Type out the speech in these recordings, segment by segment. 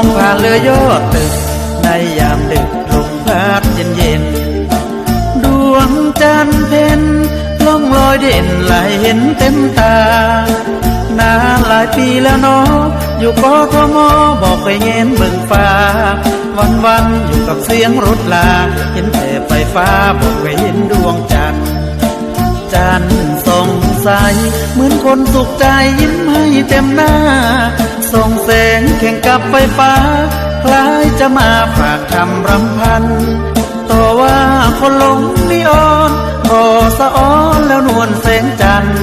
องผ่านเรือยอดตึก ในยามดึกลมพัดเย็นเย็นดวงจันทร์เพ็ญล่องลอยเด่นไหลเห็นเต็มตานานหลายปีแล้วเนาะอยู่กทมอบอกไปยเห็นเบิ่งฟ้า วันวันอยู่กับเสียงรถลา เห็นแต่ไฟฟ้าบอกไปเห็นดวงจันทร์จันทร์สงสายเหมือนคนสุขใจยิ้มให้เต็มหน้า แข่งกับไฟฟ้า คล้ายจะมาฝากคำรำพัน ต่อว่าคนหลงนิออนรอสะอ้อนแล้วนวลแสงจันทร์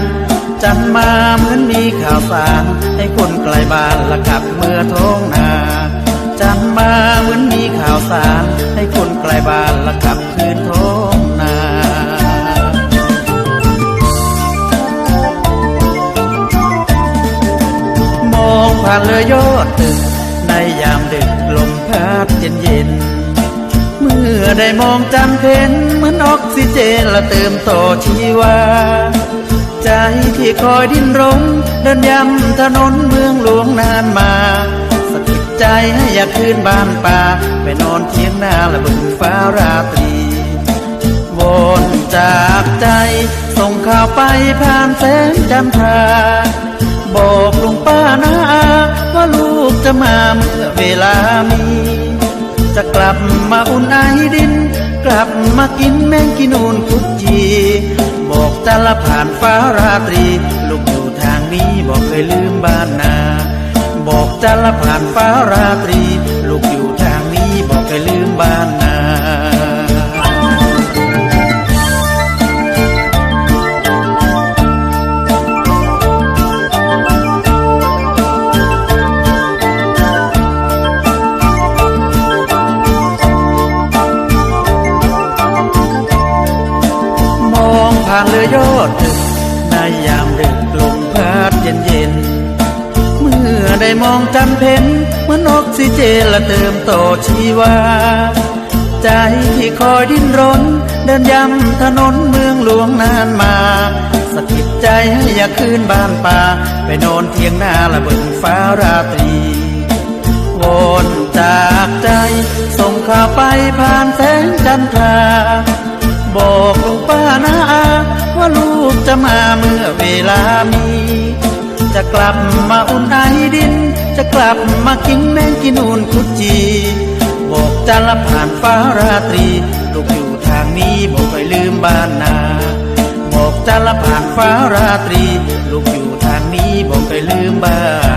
จันมาเหมือนมีข่าวสาร ให้คนไกลบ้านละกับเมื่อท้องนา จันมาเหมือนมีข่าวสาร ให้คนไกลบ้านละกับคืนท้อง ผ่านเลยยอดตึก ในยามดึกลมพัดเย็นเย็น เมื่อได้มองจันทร์เพ็ญเหมือนออกซิเจนละเติมต่อชีวา ใจที่คอยดิ้นรนเดินย้ำถนนเมืองหลวงนานมาสะกิดใจให้อยากคืนบ้านป่า ไปนอนเทียงนาละบนฟ้าราตรีวอนจากใจส่งข่าวไปผ่านแสงจันทรา บอกลุงป้านาอาว่าลูกจะมาเมื่อเวลามี จะกลับมาอุ่นไอดิน กลับมากินแมงกินูนคุกจี บอกจะละผ่านฟ้าราตรี ลูกอยู่ทางนี้บอกเคยลืมบ้านนา บอกจะละผ่านฟ้าราตรี ลูกอยู่ องผ่านเรือยอดตึกในยามดึกลมพัดเย็นเย็น เมื่อได้มองจันเพ็ญเหมือนออกซิเจนละเติมต่อชีวา ใจที่คอยดิ้นรน เดินย้ำถนนเมืองหลวงนานมาสะกิดใจให้อยากคืนบ้านป่า ไปนอนเทียงนาละบนฟ้าราตรีวอนจากใจส่งข่าวไปผ่านแสงจันทรา บอกลุงป้านาอาว่าลูกจะมาเมื่อเวลามี จะกลับมาอุ่นไอดิน จะกลับมากินแมงกินูนคุดจี บอกจันละผ่านฟ้าราตรี ลูกอยู่ทางนี้บอกเคยลืมบ้านนาบอกจันละผ่านฟ้าราตรี ลูกอยู่ทางนี้บอกเคยลืมบ้าน